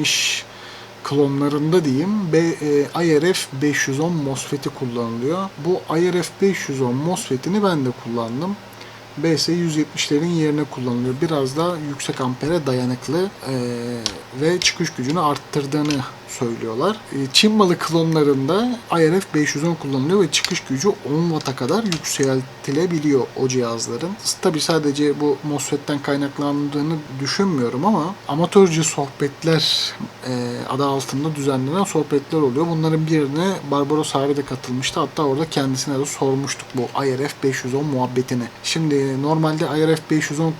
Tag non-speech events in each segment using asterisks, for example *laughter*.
iş klonlarında diyeyim B, e, IRF 510 MOSFET'i kullanılıyor. Bu IRF 510 MOSFET'ini ben de kullandım. BS170'lerin yerine kullanılıyor. Biraz daha yüksek ampere dayanıklı e, ve çıkış gücünü arttırdığını söylüyorlar. E, Çin malı klonlarında IRF 510 kullanılıyor ve çıkış gücü 10 Watt'a kadar yükseltilebiliyor o cihazların. Tabi sadece bu MOSFET'ten kaynaklandığını düşünmüyorum ama amatörce sohbetler e, adı altında düzenlenen sohbetler oluyor. Bunların birine Barbaros abi de katılmıştı. Hatta orada kendisine de sormuştuk bu IRF 510 muhabbetini. Şimdi normalde IRF 510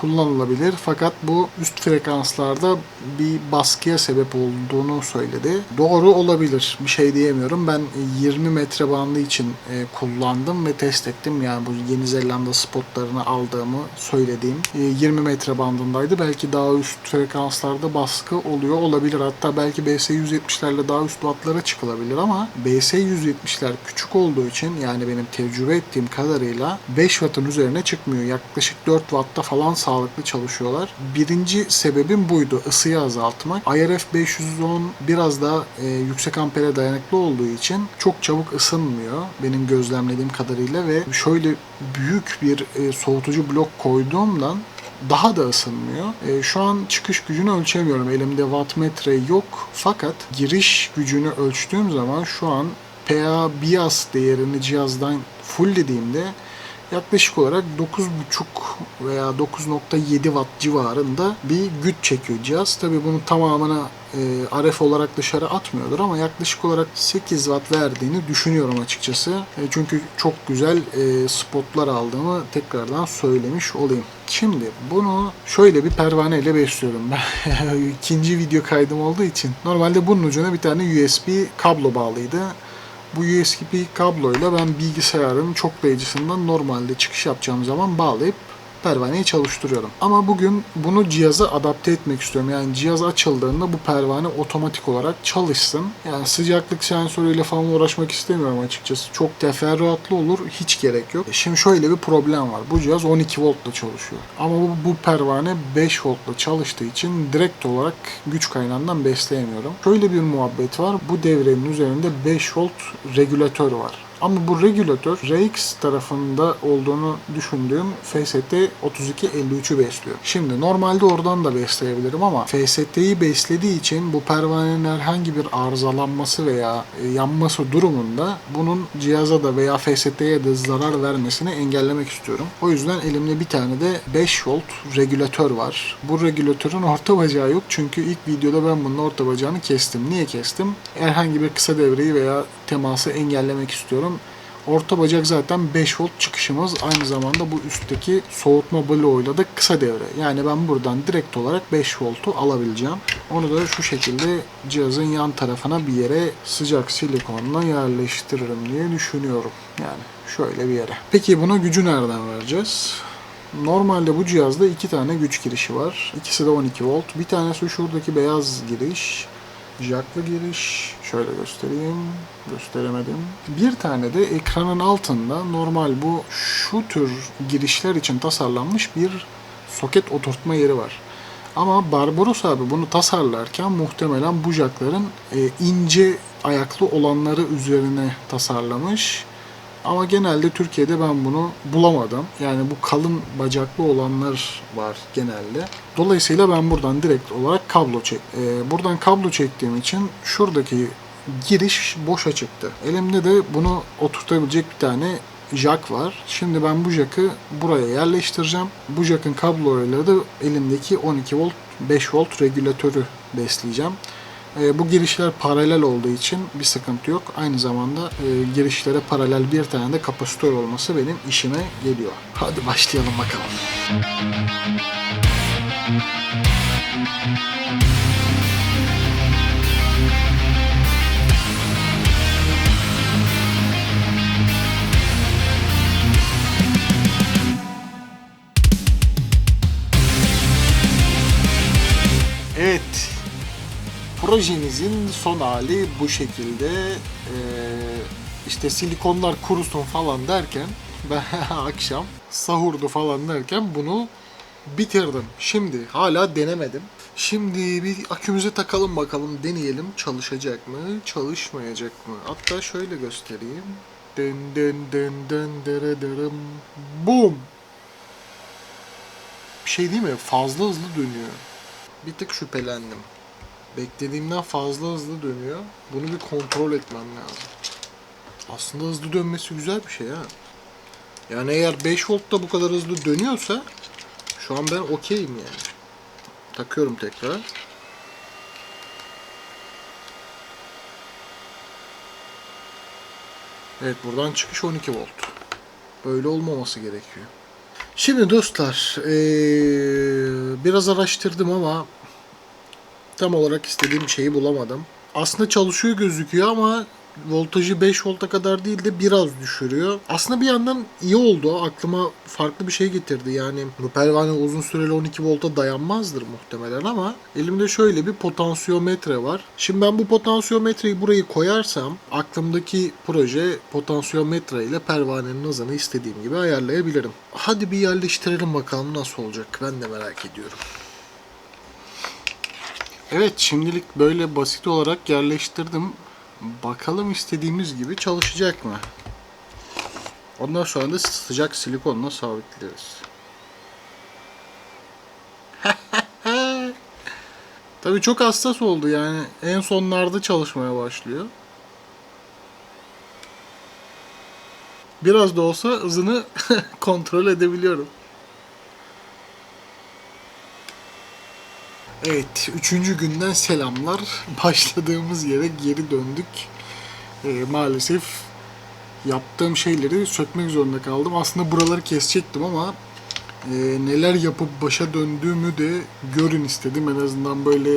kullanılabilir fakat bu üst frekanslarda bir baskıya sebep olduğunu söyledi. Doğru olabilir. Bir şey diyemiyorum. Ben 20 metre bandı için e, kullandım ve test ettim. Yani bu Yeni Zelanda spotlarını aldığımı söylediğim e, 20 metre bandındaydı. Belki daha üst frekanslarda baskı oluyor olabilir. Hatta belki BS 170'lerle daha üst wattlara çıkılabilir ama BS 170'ler küçük olduğu için yani benim tecrübe ettiğim kadarıyla 5 wattın üzerine çıkmıyor. Yaklaşık 4 wattta falan sağlıklı çalışıyorlar. Birinci sebebim buydu. ısıyı azaltmak. IRF 510 biraz daha e, yüksek ampere dayanıklı olduğu için çok çabuk ısınmıyor. Benim gözlemlediğim kadarıyla ve şöyle büyük bir e, soğutucu blok koyduğumdan daha da ısınmıyor. E, şu an çıkış gücünü ölçemiyorum. Elimde wattmetre yok. Fakat giriş gücünü ölçtüğüm zaman şu an PA bias değerini cihazdan fulllediğimde yaklaşık olarak 9.5 veya 9.7 watt civarında bir güç çekiyor cihaz. Tabii bunun tamamını e, RF olarak dışarı atmıyordur ama yaklaşık olarak 8 watt verdiğini düşünüyorum açıkçası. E, çünkü çok güzel e, spotlar aldığımı tekrardan söylemiş olayım. Şimdi bunu şöyle bir pervaneyle besliyorum ben. *laughs* İkinci video kaydım olduğu için. Normalde bunun ucuna bir tane USB kablo bağlıydı. Bu USB kabloyla ben bilgisayarın çoklayıcısından normalde çıkış yapacağım zaman bağlayıp pervaneyi çalıştırıyorum. Ama bugün bunu cihaza adapte etmek istiyorum. Yani cihaz açıldığında bu pervane otomatik olarak çalışsın. Yani sıcaklık sensörüyle falan uğraşmak istemiyorum açıkçası. Çok teferruatlı olur. Hiç gerek yok. Şimdi şöyle bir problem var. Bu cihaz 12 voltla çalışıyor. Ama bu, bu pervane 5 voltla çalıştığı için direkt olarak güç kaynağından besleyemiyorum. Şöyle bir muhabbet var. Bu devrenin üzerinde 5 volt regülatör var. Ama bu regülatör RX tarafında olduğunu düşündüğüm FST 3253'ü besliyor. Şimdi normalde oradan da besleyebilirim ama FST'yi beslediği için bu pervanenin herhangi bir arızalanması veya e, yanması durumunda bunun cihaza da veya FST'ye de zarar vermesini engellemek istiyorum. O yüzden elimde bir tane de 5 volt regülatör var. Bu regülatörün orta bacağı yok çünkü ilk videoda ben bunun orta bacağını kestim. Niye kestim? Herhangi bir kısa devreyi veya teması engellemek istiyorum. Orta bacak zaten 5 volt çıkışımız. Aynı zamanda bu üstteki soğutma bloğuyla da kısa devre. Yani ben buradan direkt olarak 5 voltu alabileceğim. Onu da şu şekilde cihazın yan tarafına bir yere sıcak silikonla yerleştiririm diye düşünüyorum. Yani şöyle bir yere. Peki buna gücü nereden vereceğiz? Normalde bu cihazda iki tane güç girişi var. İkisi de 12 volt. Bir tanesi şuradaki beyaz giriş. Jacklı giriş. Şöyle göstereyim. Gösteremedim. Bir tane de ekranın altında normal bu şu tür girişler için tasarlanmış bir soket oturtma yeri var. Ama Barbaros abi bunu tasarlarken muhtemelen bu jackların e, ince ayaklı olanları üzerine tasarlamış. Ama genelde Türkiye'de ben bunu bulamadım. Yani bu kalın bacaklı olanlar var genelde. Dolayısıyla ben buradan direkt olarak kablo çek. Ee, buradan kablo çektiğim için şuradaki giriş boşa çıktı. Elimde de bunu oturtabilecek bir tane jack var. Şimdi ben bu jack'ı buraya yerleştireceğim. Bu jack'ın kablolarıyla da elimdeki 12 volt 5 volt regülatörü besleyeceğim. E, bu girişler paralel olduğu için bir sıkıntı yok. Aynı zamanda e, girişlere paralel bir tane de kapasitör olması benim işime geliyor. Hadi başlayalım bakalım. Projemizin son hali bu şekilde. Ee, işte silikonlar kurusun falan derken *laughs* ben akşam sahurdu falan derken bunu bitirdim. Şimdi hala denemedim. Şimdi bir akümüze takalım bakalım deneyelim çalışacak mı çalışmayacak mı? Hatta şöyle göstereyim. Dın dın dın dın dırı dırım. Boom. Bir şey değil mi? Fazla hızlı dönüyor. Bir tık şüphelendim. Beklediğimden fazla hızlı dönüyor. Bunu bir kontrol etmem lazım. Aslında hızlı dönmesi güzel bir şey ha. Yani eğer 5 voltta bu kadar hızlı dönüyorsa şu an ben okeyim yani. Takıyorum tekrar. Evet buradan çıkış 12 volt. Böyle olmaması gerekiyor. Şimdi dostlar ee, biraz araştırdım ama tam olarak istediğim şeyi bulamadım. Aslında çalışıyor gözüküyor ama voltajı 5 volta kadar değil de biraz düşürüyor. Aslında bir yandan iyi oldu. Aklıma farklı bir şey getirdi. Yani bu pervane uzun süreli 12 volta dayanmazdır muhtemelen ama elimde şöyle bir potansiyometre var. Şimdi ben bu potansiyometreyi burayı koyarsam aklımdaki proje potansiyometre ile pervanenin hızını istediğim gibi ayarlayabilirim. Hadi bir yerleştirelim bakalım nasıl olacak. Ben de merak ediyorum. Evet şimdilik böyle basit olarak yerleştirdim. Bakalım istediğimiz gibi çalışacak mı? Ondan sonra da sıcak silikonla sabitleriz. *laughs* Tabii çok hassas oldu yani en sonlarda çalışmaya başlıyor. Biraz da olsa hızını *laughs* kontrol edebiliyorum. Evet, üçüncü günden selamlar. *laughs* Başladığımız yere geri döndük. Ee, maalesef yaptığım şeyleri sökmek zorunda kaldım. Aslında buraları kesecektim ama e, neler yapıp başa döndüğümü de görün istedim. En azından böyle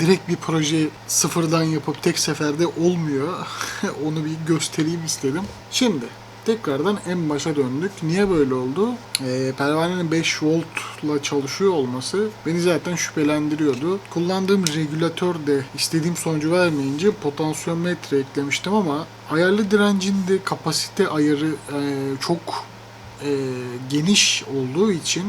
direkt bir proje sıfırdan yapıp tek seferde olmuyor. *laughs* Onu bir göstereyim istedim. Şimdi tekrardan en başa döndük. Niye böyle oldu? Ee, pervanenin 5 voltla çalışıyor olması beni zaten şüphelendiriyordu. Kullandığım regülatör de istediğim sonucu vermeyince potansiyometre eklemiştim ama ayarlı direncin de kapasite ayarı e, çok e, geniş olduğu için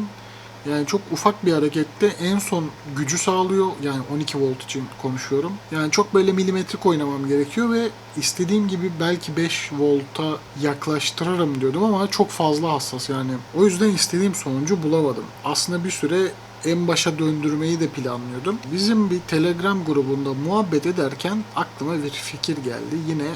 yani çok ufak bir harekette en son gücü sağlıyor. Yani 12 volt için konuşuyorum. Yani çok böyle milimetrik oynamam gerekiyor ve istediğim gibi belki 5 volta yaklaştırırım diyordum ama çok fazla hassas yani. O yüzden istediğim sonucu bulamadım. Aslında bir süre en başa döndürmeyi de planlıyordum. Bizim bir Telegram grubunda muhabbet ederken aklıma bir fikir geldi. Yine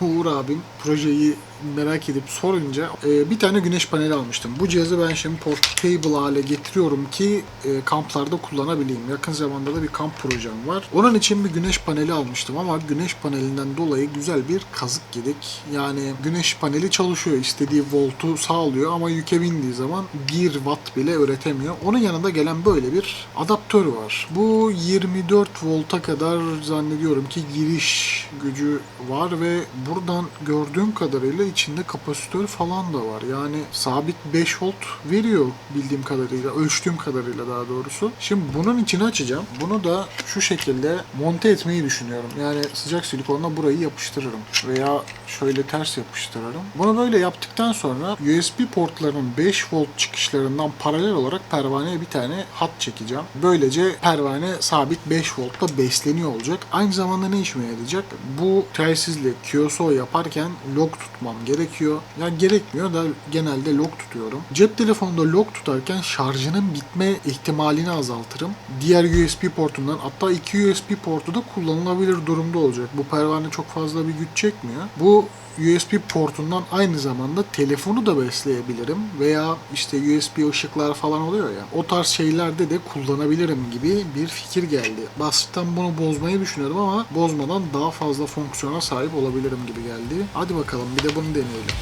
*laughs* Uğur abim projeyi merak edip sorunca e, bir tane güneş paneli almıştım. Bu cihazı ben şimdi portable hale getiriyorum ki e, kamplarda kullanabileyim. Yakın zamanda da bir kamp projem var. Onun için bir güneş paneli almıştım ama güneş panelinden dolayı güzel bir kazık yedik. Yani güneş paneli çalışıyor. istediği voltu sağlıyor ama yüke bindiği zaman 1 watt bile üretemiyor. Onun yanında gelen böyle bir adaptör var. Bu 24 volta kadar zannediyorum ki giriş gücü var ve buradan gördüğüm kadarıyla içinde kapasitör falan da var. Yani sabit 5 volt veriyor bildiğim kadarıyla, ölçtüğüm kadarıyla daha doğrusu. Şimdi bunun içini açacağım. Bunu da şu şekilde monte etmeyi düşünüyorum. Yani sıcak silikonla burayı yapıştırırım. Veya şöyle ters yapıştırırım. Bunu böyle yaptıktan sonra USB portlarının 5 volt çıkışlarından paralel olarak pervaneye bir tane hat çekeceğim. Böylece pervane sabit 5 voltla besleniyor olacak. Aynı zamanda ne işime yarayacak? Bu telsizle QSO yaparken log tutmam gerekiyor. Ya gerekmiyor da genelde log tutuyorum. Cep telefonunda log tutarken şarjının bitme ihtimalini azaltırım. Diğer USB portundan hatta iki USB portu da kullanılabilir durumda olacak. Bu pervane çok fazla bir güç çekmiyor. Bu USB portundan aynı zamanda telefonu da besleyebilirim veya işte USB ışıklar falan oluyor ya o tarz şeylerde de kullanabilirim gibi bir fikir geldi. Basitten bunu bozmayı düşünüyorum ama bozmadan daha fazla fonksiyona sahip olabilirim gibi geldi. Hadi bakalım bir de bunu deneyelim.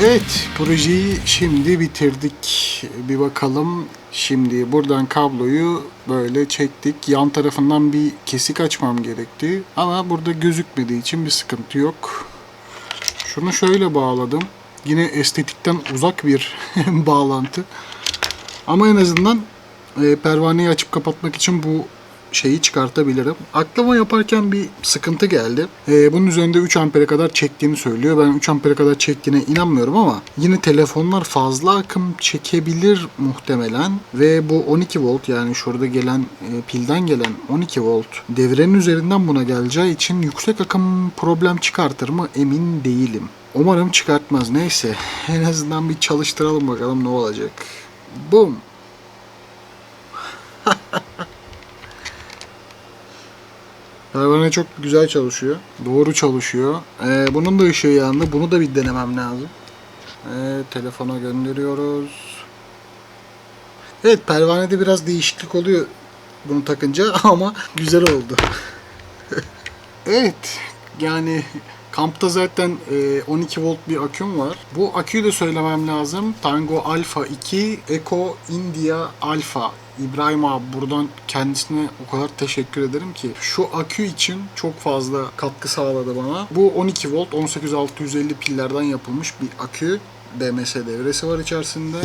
Evet, projeyi şimdi bitirdik. Bir bakalım. Şimdi buradan kabloyu böyle çektik. Yan tarafından bir kesik açmam gerekti. Ama burada gözükmediği için bir sıkıntı yok. Şunu şöyle bağladım. Yine estetikten uzak bir *laughs* bağlantı. Ama en azından e, pervaneyi açıp kapatmak için bu şeyi çıkartabilirim. Aklıma yaparken bir sıkıntı geldi. E, bunun üzerinde 3 ampere kadar çektiğini söylüyor. Ben 3 ampere kadar çektiğine inanmıyorum ama yine telefonlar fazla akım çekebilir muhtemelen ve bu 12 volt yani şurada gelen e, pilden gelen 12 volt devrenin üzerinden buna geleceği için yüksek akım problem çıkartır mı emin değilim. Umarım çıkartmaz. Neyse *laughs* en azından bir çalıştıralım bakalım ne olacak. Boom. *laughs* Pervane çok güzel çalışıyor. Doğru çalışıyor. Ee, bunun da ışığı yandı. Bunu da bir denemem lazım. Ee, telefona gönderiyoruz. Evet pervanede biraz değişiklik oluyor bunu takınca *laughs* ama güzel oldu. *laughs* evet yani kampta zaten e, 12 volt bir aküm var. Bu aküyü de söylemem lazım. Tango Alpha 2 Eco India Alpha İbrahim abi buradan kendisine o kadar teşekkür ederim ki şu akü için çok fazla katkı sağladı bana. Bu 12 volt 18650 pillerden yapılmış bir akü. DMS devresi var içerisinde.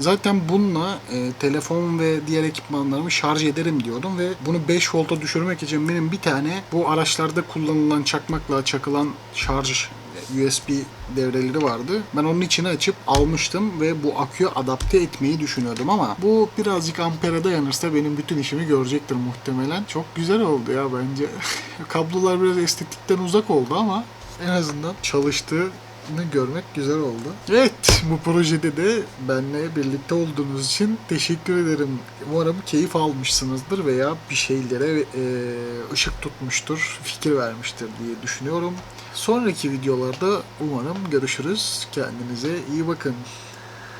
Zaten bununla e, telefon ve diğer ekipmanlarımı şarj ederim diyordum ve bunu 5 volta düşürmek için benim bir tane bu araçlarda kullanılan çakmakla çakılan şarj USB devreleri vardı. Ben onun içine açıp almıştım ve bu aküye adapte etmeyi düşünüyordum ama bu birazcık ampere dayanırsa benim bütün işimi görecektir muhtemelen. Çok güzel oldu ya bence. *laughs* Kablolar biraz estetikten uzak oldu ama en azından çalıştığı görmek güzel oldu. Evet, *laughs* bu projede de benle birlikte olduğunuz için teşekkür ederim. Umarım keyif almışsınızdır veya bir şeylere e, ışık tutmuştur, fikir vermiştir diye düşünüyorum. Sonraki videolarda umarım görüşürüz. Kendinize iyi bakın.